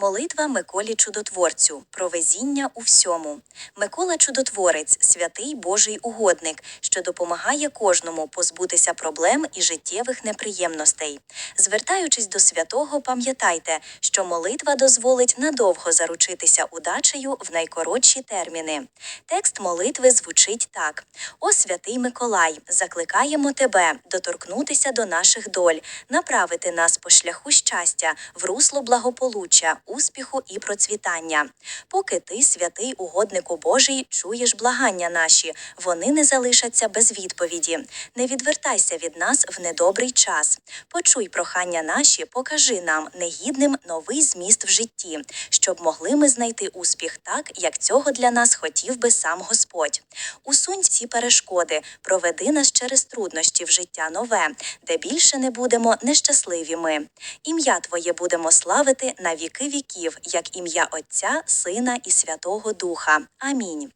Молитва Миколі Чудотворцю про везіння у всьому. Микола Чудотворець, святий Божий угодник, що допомагає кожному позбутися проблем і життєвих неприємностей. Звертаючись до святого, пам'ятайте, що молитва дозволить надовго заручитися удачею в найкоротші терміни. Текст молитви звучить так: О святий Миколай, закликаємо тебе доторкнутися до наших доль, направити нас по шляху щастя, в русло благополуччя, успіху і процвітання. Поки ти, святий угоднику Божий, чуєш благання наші, вони не залишаться без відповіді. Не відвертайся від нас в недобрий час. Почуй прохання наші, покажи нам, негідним, новий зміст в житті, щоб могли ми знайти успіх так, як цього для нас хотів би сам Господь. Усунь ці перешкоди, проведи нас через труднощі в життя нове, де більше не будемо нещасливі ми. Ім'я Твоє будемо славити на віки віків, як ім'я Отця, Сина і Святого Духа. Амінь.